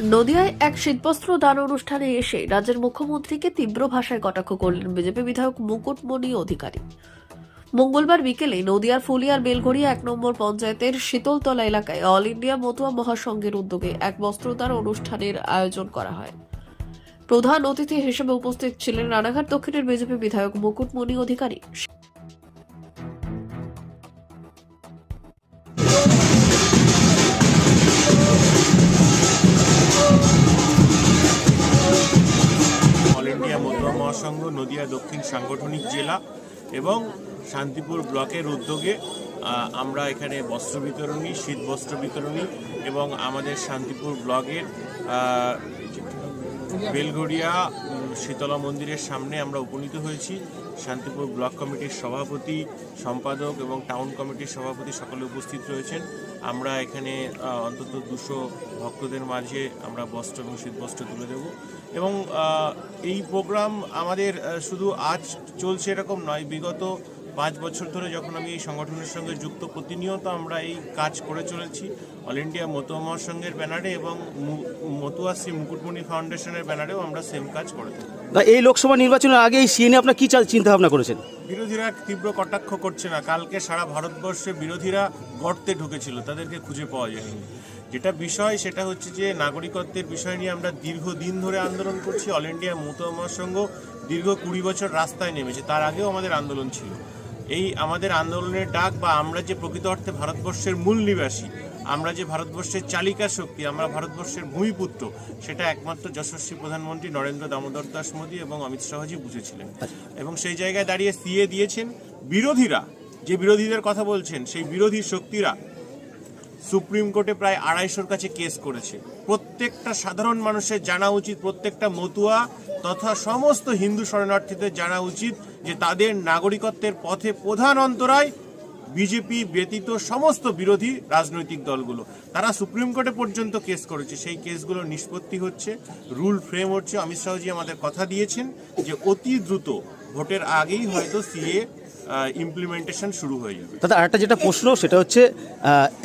নদিয়ায় এক শীতবস্ত্র দান অনুষ্ঠানে এসে রাজ্যের মুখ্যমন্ত্রীকে তীব্র ভাষায় কটাক্ষ করলেন বিজেপি বিধায়ক মুকুটমণি অধিকারী। মঙ্গলবার বিকেলে নদিয়ার ফুলিয়ার বেলঘড়িয়া এক নম্বর পঞ্চায়েতের শীতলতলা এলাকায় অল ইন্ডিয়া মতুয়া মহাসংঘের উদ্যোগে এক বস্ত্রদান অনুষ্ঠানের আয়োজন করা হয়। প্রধান অতিথি হিসেবে উপস্থিত ছিলেন রানাঘাট দক্ষিণের বিজেপি বিধায়ক মুকুটমণি অধিকারী। দক্ষিণ সাংগঠনিক জেলা এবং শান্তিপুর ব্লকের উদ্যোগে আমরা এখানে বস্ত্র বিতরণী, শীত বস্ত্র বিতরণী এবং আমাদের শান্তিপুর ব্লকের বেলগড়িয়া শীতলা মন্দিরের সামনে আমরা উপনীত হয়েছি। শান্তিপুর ব্লক কমিটির সভাপতি, সম্পাদক এবং টাউন কমিটির সভাপতি সকলে উপস্থিত রয়েছেন। আমরা এখানে অন্তত দুশো ভক্তদের মাঝে আমরা বস্ত্র এবং শীতবস্ত্র তুলে দেব। এবং এই প্রোগ্রাম আমাদের শুধু আজ চলছে এরকম নয়, বিগত পাঁচ বছর ধরে যখন আমি এই সংগঠনের সঙ্গে যুক্ত প্রতিনিয়ত আমরা এই কাজ করে চলেছি। অল ইন্ডিয়া মতুয়া মহাসংঘের ব্যানারে এবং মতুয়া শ্রী মুকুটমণি ফাউন্ডেশনের ব্যানারেও আমরা সেম কাজ করে থাকি। এই লোকসভা নির্বাচনের আগে এই সিএনএ আপনার কি চিন্তা ভাবনা করেছেন? বিরোধীরা তীব্র কটাক্ষ করছে না। কালকে সারা ভারতবর্ষে বিরোধীরা গর্তে ঢুকেছিল তাদেরকে খুঁজে পাওয়া যায়নি। যেটা বিষয় সেটা হচ্ছে যে নাগরিকত্বের বিষয় নিয়ে আমরা দীর্ঘদিন ধরে আন্দোলন করছি। অল ইন্ডিয়া মতুয়া মহাসংঘ দীর্ঘ কুড়ি বছর রাস্তায় নেমেছে। তার আগেও আমাদের আন্দোলন ছিল। এই আমাদের আন্দোলনের ডাক বা আমরা যে প্রকৃত অর্থে ভারতবর্ষের মূল নিবাসী, আমরা যে ভারতবর্ষের চালিকা শক্তি, আমরা ভারতবর্ষের ভূমিপুত্র, সেটা একমাত্র যশস্বী প্রধানমন্ত্রী নরেন্দ্র দামোদর দাস মোদী এবং অমিত শাহজি বুঝেছিলেন। এবং সেই জায়গায় দাঁড়িয়ে সিএ দিয়েছেন বিরোধীরা। যে বিরোধীদের কথা বলছেন, সেই বিরোধী শক্তিরা সুপ্রিম কোর্টে প্রায় আড়াইশোর কাছে কেস করেছে। প্রত্যেকটা সাধারণ মানুষের জানা উচিত, প্রত্যেকটা মতুয়া তথা সমস্ত হিন্দু শরণার্থীদের জানা উচিত যে তাদের নাগরিকত্বের পথে প্রধান অন্তরায় বিজেপি ব্যতীত সমস্ত বিরোধী রাজনৈতিক দলগুলো। তারা সুপ্রিম কোর্টে পর্যন্ত কেস করেছে। সেই কেসগুলো নিষ্পত্তি হচ্ছে রুল ফ্রেম হচ্ছে। অমিত শাহজি আমাদের কথা দিয়েছেন যে অতি দ্রুত, ভোটের আগেই হয়তো সিএ ইমপ্লিমেন্টেশন শুরু হয়ে যাবে। দাদা, আরেকটা যেটা প্রশ্ন, সেটা হচ্ছে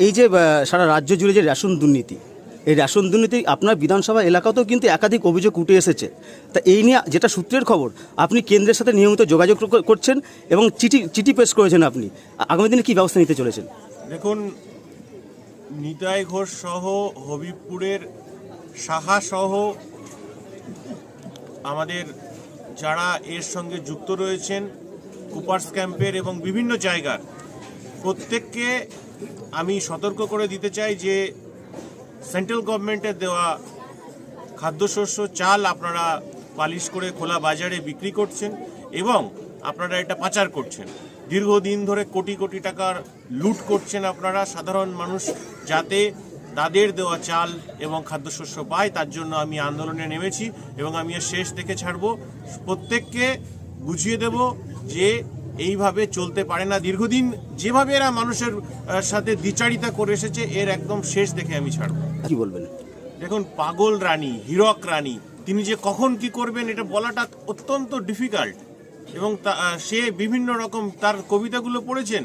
এই যে সারা রাজ্য জুড়ে যে রেশন দুর্নীতি এই রেশন দুর্নীতি আপনার বিধানসভা এলাকাতেও কিন্তু একাধিক অভিযোগ উঠে এসেছে। তা এই নিয়ে যেটা সূত্রের খবর, আপনি কেন্দ্রের সাথে নিয়মিত যোগাযোগ করছেন এবং চিঠি চিঠি পেশ করেছেন আপনি। আগামী দিনে কী ব্যবস্থা নিতে চলেছেন? দেখুন, নিতাই ঘোষ সহ হবিবপুরের সাহা সহ আমাদের যারা এর সঙ্গে যুক্ত রয়েছেন, কুপার্স ক্যাম্পের এবং বিভিন্ন জায়গার, প্রত্যেককে আমি সতর্ক করে দিতে চাই যে সেন্ট্রাল গভর্নমেন্টের দেওয়া খাদ্যশস্য, চাল আপনারা পালিশ করে খোলা বাজারে বিক্রি করছেন এবং আপনারা এটা পাচার করছেন। দীর্ঘদিন ধরে কোটি কোটি টাকার লুট করছেন আপনারা। সাধারণ মানুষ যাতে তাদের দেওয়া চাল এবং খাদ্যশস্য পায়, তার জন্য আমি আন্দোলনে নেমেছি এবং আমি এর শেষ দেখে ছাড়ব। প্রত্যেককে বুঝিয়ে দেব যে এইভাবে চলতে পারে না। দীর্ঘদিন যেভাবে এরা মানুষের সাথে দ্বিচারিতা করে এসেছে, এর একদম শেষ দেখে আমি ছাড়বো। কি বলবেন? দেখুন, পাগল রানী, হীরক রানী, তিনি যে কখন কি করবেন, এটা বলাটা অত্যন্ত ডিফিকাল্ট এবং সে বিভিন্ন রকম তার কবিতাগুলো পড়েছেন,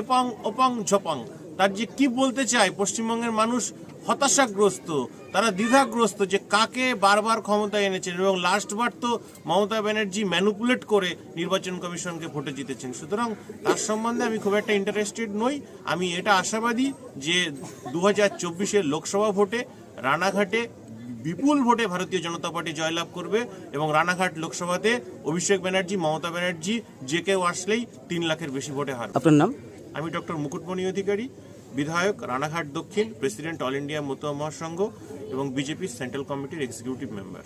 এপাং অপাং ঝপাং। তার যে কি বলতে চায় পশ্চিমবঙ্গের মানুষ হতাশাগ্রস্ত তারা দ্বিধাগ্রস্ত যে কাকে বারবার ক্ষমতায় এনেছেন এবং লাস্টবার তো মমতা ব্যানার্জি ম্যানুপুলেট করে নির্বাচন কমিশনকে ভোটে জিতেছেন। সুতরাং তার সম্বন্ধে আমি খুব একটা ইন্টারেস্টেড নই। আমি এটা আশাবাদী যে দু হাজার চব্বিশের লোকসভা ভোটে রানাঘাটে বিপুল ভোটে ভারতীয় জনতা পার্টি জয়লাভ করবে এবং রানাঘাট লোকসভাতে অভিষেক ব্যানার্জি মমতা ব্যানার্জি যে কেউ আসলেই তিন লাখের বেশি ভোটে হারবে। আপনার নাম? আমি ডক্টর মুকুটমণি অধিকারী। বিধায়ক Ranaghat Dakshin president all India Matua Mahasangha এবং বিজেপি সেন্ট্রাল কমিটির এক্সিকিউটিভ মেম্বার।